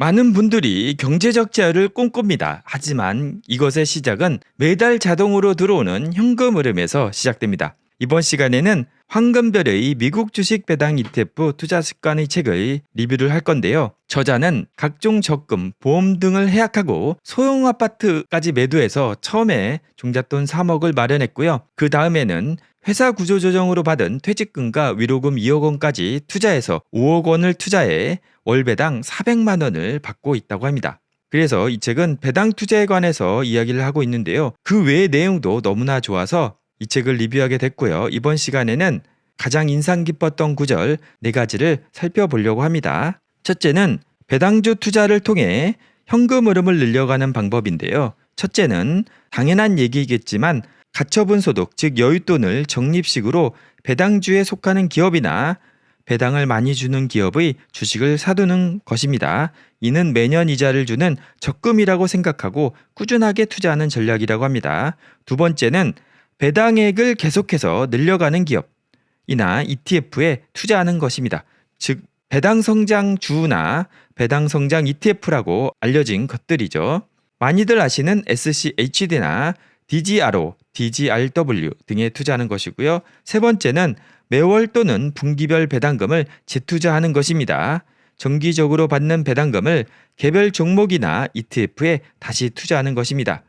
많은 분들이 경제적 자유를 꿈꿉니다. 하지만 이것의 시작은 매달 자동으로 들어오는 현금 흐름에서 시작됩니다. 이번 시간에는 황금별의 미국 주식 배당 ETF 투자 습관의 책을 리뷰를 할 건데요. 저자는 각종 적금, 보험 등을 해약하고 소형 아파트까지 매도해서 처음에 종잣돈 3억을 마련했고요. 그 다음에는 회사 구조조정으로 받은 퇴직금과 위로금 2억 원까지 투자해서 5억 원을 투자해 월배당 400만 원을 받고 있다고 합니다. 그래서 이 책은 배당 투자에 관해서 이야기를 하고 있는데요. 그 외의 내용도 너무나 좋아서 이 책을 리뷰하게 됐고요. 이번 시간에는 가장 인상 깊었던 구절 네 가지를 살펴보려고 합니다. 첫째는 배당주 투자를 통해 현금 흐름을 늘려가는 방법인데요. 첫째는 당연한 얘기겠지만 가처분 소득, 즉 여윳돈을 적립식으로 배당주에 속하는 기업이나 배당을 많이 주는 기업의 주식을 사두는 것입니다. 이는 매년 이자를 주는 적금이라고 생각하고 꾸준하게 투자하는 전략이라고 합니다. 두 번째는 배당액을 계속해서 늘려가는 기업이나 ETF에 투자하는 것입니다. 즉 배당 성장 주나 배당 성장 ETF라고 알려진 것들이죠. 많이들 아시는 SCHD나 DGRO, DGRW 등에 투자하는 것이고요. 세 번째는 매월 또는 분기별 배당금을 재투자하는 것입니다. 정기적으로 받는 배당금을 개별 종목이나 ETF에 다시 투자하는 것입니다.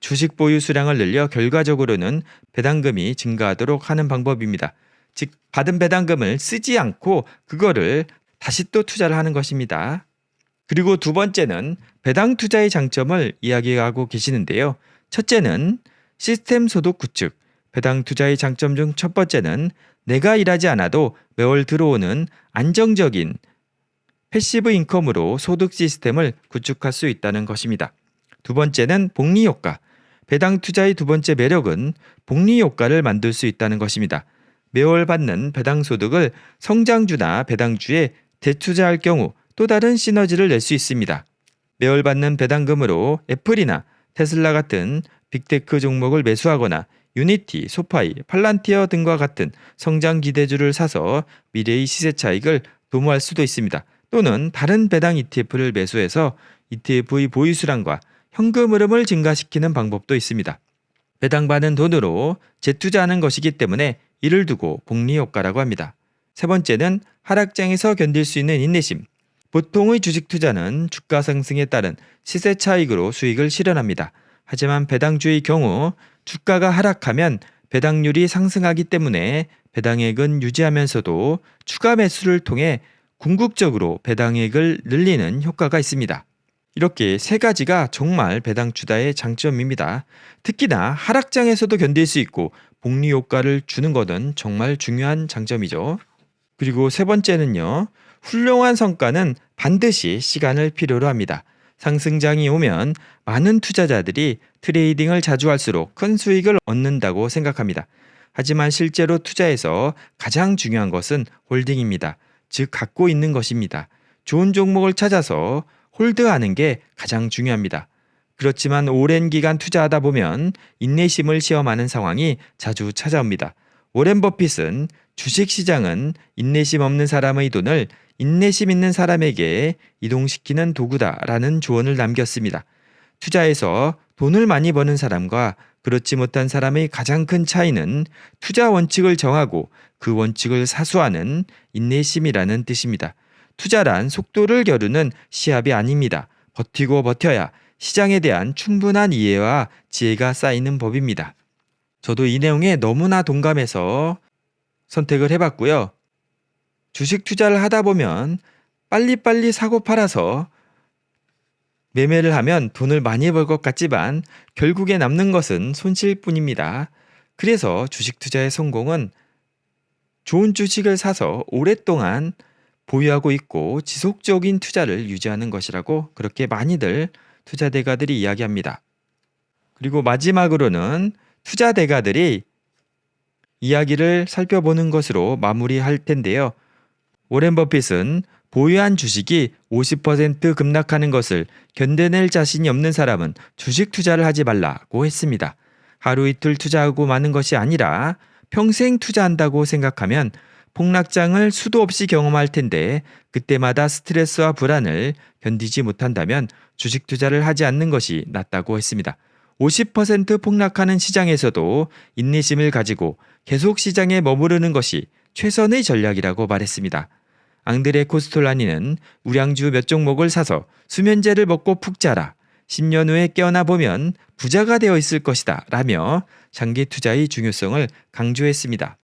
주식 보유 수량을 늘려 결과적으로는 배당금이 증가하도록 하는 방법입니다. 즉 받은 배당금을 쓰지 않고 그거를 다시 또 투자를 하는 것입니다. 그리고 두 번째는 배당 투자의 장점을 이야기하고 계시는데요. 첫째는 시스템 소득 구축. 배당 투자의 장점 중 첫 번째는 내가 일하지 않아도 매월 들어오는 안정적인 패시브 인컴으로 소득 시스템을 구축할 수 있다는 것입니다. 두 번째는 복리 효과. 배당 투자의 두 번째 매력은 복리 효과를 만들 수 있다는 것입니다. 매월 받는 배당 소득을 성장주나 배당주에 대투자할 경우 또 다른 시너지를 낼 수 있습니다. 매월 받는 배당금으로 애플이나 테슬라 같은 빅테크 종목을 매수하거나 유니티, 소파이, 팔란티어 등과 같은 성장 기대주를 사서 미래의 시세 차익을 도모할 수도 있습니다. 또는 다른 배당 ETF를 매수해서 ETF의 보유수량과 현금 흐름을 증가시키는 방법도 있습니다. 배당받은 돈으로 재투자하는 것이기 때문에 이를 두고 복리 효과라고 합니다. 세 번째는 하락장에서 견딜 수 있는 인내심. 보통의 주식 투자는 주가 상승에 따른 시세 차익으로 수익을 실현합니다. 하지만 배당주의 경우 주가가 하락하면 배당률이 상승하기 때문에 배당액은 유지하면서도 추가 매수를 통해 궁극적으로 배당액을 늘리는 효과가 있습니다. 이렇게 세 가지가 정말 배당 투자의 장점입니다. 특히나 하락장에서도 견딜 수 있고 복리 효과를 주는 것은 정말 중요한 장점이죠. 그리고 세 번째는요. 훌륭한 성과는 반드시 시간을 필요로 합니다. 상승장이 오면 많은 투자자들이 트레이딩을 자주 할수록 큰 수익을 얻는다고 생각합니다. 하지만 실제로 투자에서 가장 중요한 것은 홀딩입니다. 즉, 갖고 있는 것입니다. 좋은 종목을 찾아서 홀드하는 게 가장 중요합니다. 그렇지만 오랜 기간 투자하다 보면 인내심을 시험하는 상황이 자주 찾아옵니다. 오렌 버핏은 주식 시장은 인내심 없는 사람의 돈을 인내심 있는 사람에게 이동시키는 도구다라는 조언을 남겼습니다. 투자에서 돈을 많이 버는 사람과 그렇지 못한 사람의 가장 큰 차이는 투자 원칙을 정하고 그 원칙을 사수하는 인내심이라는 뜻입니다. 투자란 속도를 겨루는 시합이 아닙니다. 버티고 버텨야 시장에 대한 충분한 이해와 지혜가 쌓이는 법입니다. 저도 이 내용에 너무나 동감해서 선택을 해봤고요. 주식 투자를 하다 보면 빨리빨리 사고 팔아서 매매를 하면 돈을 많이 벌 것 같지만 결국에 남는 것은 손실 뿐입니다. 그래서 주식 투자의 성공은 좋은 주식을 사서 오랫동안 보유하고 있고 지속적인 투자를 유지하는 것이라고 그렇게 많이들 투자 대가들이 이야기합니다. 그리고 마지막으로는 투자 대가들이 이야기를 살펴보는 것으로 마무리할 텐데요. 오렌 버핏은 보유한 주식이 50% 급락하는 것을 견뎌낼 자신이 없는 사람은 주식 투자를 하지 말라고 했습니다. 하루 이틀 투자하고 마는 것이 아니라 평생 투자한다고 생각하면 폭락장을 수도 없이 경험할 텐데 그때마다 스트레스와 불안을 견디지 못한다면 주식 투자를 하지 않는 것이 낫다고 했습니다. 50% 폭락하는 시장에서도 인내심을 가지고 계속 시장에 머무르는 것이 최선의 전략이라고 말했습니다. 앙드레 코스톨라니는 우량주 몇 종목을 사서 수면제를 먹고 푹 자라. 10년 후에 깨어나 보면 부자가 되어 있을 것이다. 라며 장기 투자의 중요성을 강조했습니다.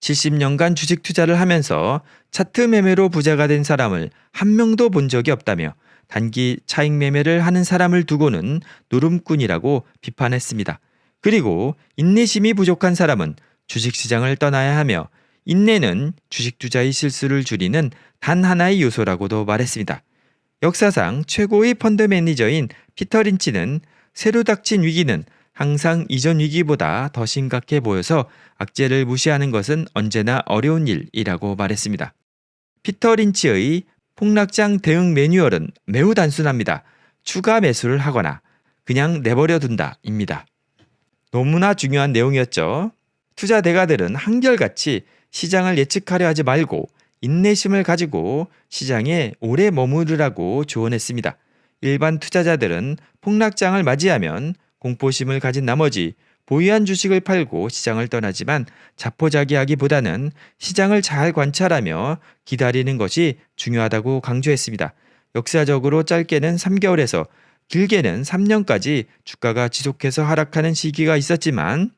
70년간 주식 투자를 하면서 차트 매매로 부자가 된 사람을 한 명도 본 적이 없다며 단기 차익 매매를 하는 사람을 두고는 노름꾼이라고 비판했습니다. 그리고 인내심이 부족한 사람은 주식 시장을 떠나야 하며 인내는 주식 투자의 실수를 줄이는 단 하나의 요소라고도 말했습니다. 역사상 최고의 펀드 매니저인 피터 린치는 새로 닥친 위기는 항상 이전 위기보다 더 심각해 보여서 악재를 무시하는 것은 언제나 어려운 일이라고 말했습니다. 피터 린치의 폭락장 대응 매뉴얼은 매우 단순합니다. 추가 매수를 하거나 그냥 내버려 둔다입니다. 너무나 중요한 내용이었죠. 투자 대가들은 한결같이 시장을 예측하려 하지 말고 인내심을 가지고 시장에 오래 머무르라고 조언했습니다. 일반 투자자들은 폭락장을 맞이하면 공포심을 가진 나머지 보유한 주식을 팔고 시장을 떠나지만 자포자기하기보다는 시장을 잘 관찰하며 기다리는 것이 중요하다고 강조했습니다. 역사적으로 짧게는 3개월에서 길게는 3년까지 주가가 지속해서 하락하는 시기가 있었지만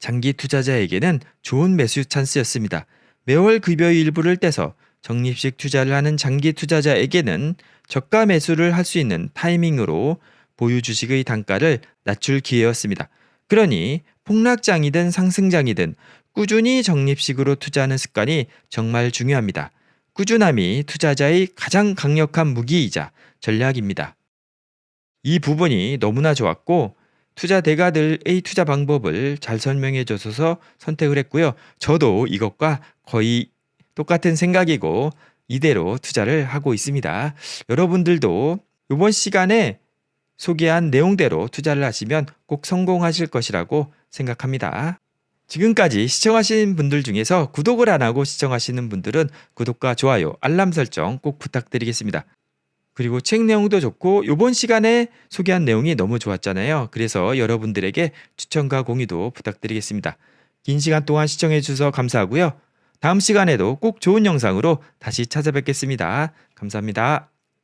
장기 투자자에게는 좋은 매수 찬스였습니다. 매월 급여의 일부를 떼서 적립식 투자를 하는 장기 투자자에게는 저가 매수를 할 수 있는 타이밍으로 보유 주식의 단가를 낮출 기회였습니다. 그러니 폭락장이든 상승장이든 꾸준히 적립식으로 투자하는 습관이 정말 중요합니다. 꾸준함이 투자자의 가장 강력한 무기이자 전략입니다. 이 부분이 너무나 좋았고 투자 대가들의 투자 방법을 잘 설명해 줘서 선택을 했고요. 저도 이것과 거의 똑같은 생각이고 이대로 투자를 하고 있습니다. 여러분들도 이번 시간에 소개한 내용대로 투자를 하시면 꼭 성공하실 것이라고 생각합니다. 지금까지 시청하신 분들 중에서 구독을 안 하고 시청하시는 분들은 구독과 좋아요, 알람 설정 꼭 부탁드리겠습니다. 그리고 책 내용도 좋고 이번 시간에 소개한 내용이 너무 좋았잖아요. 그래서 여러분들에게 추천과 공유도 부탁드리겠습니다. 긴 시간 동안 시청해 주셔서 감사하고요. 다음 시간에도 꼭 좋은 영상으로 다시 찾아뵙겠습니다. 감사합니다.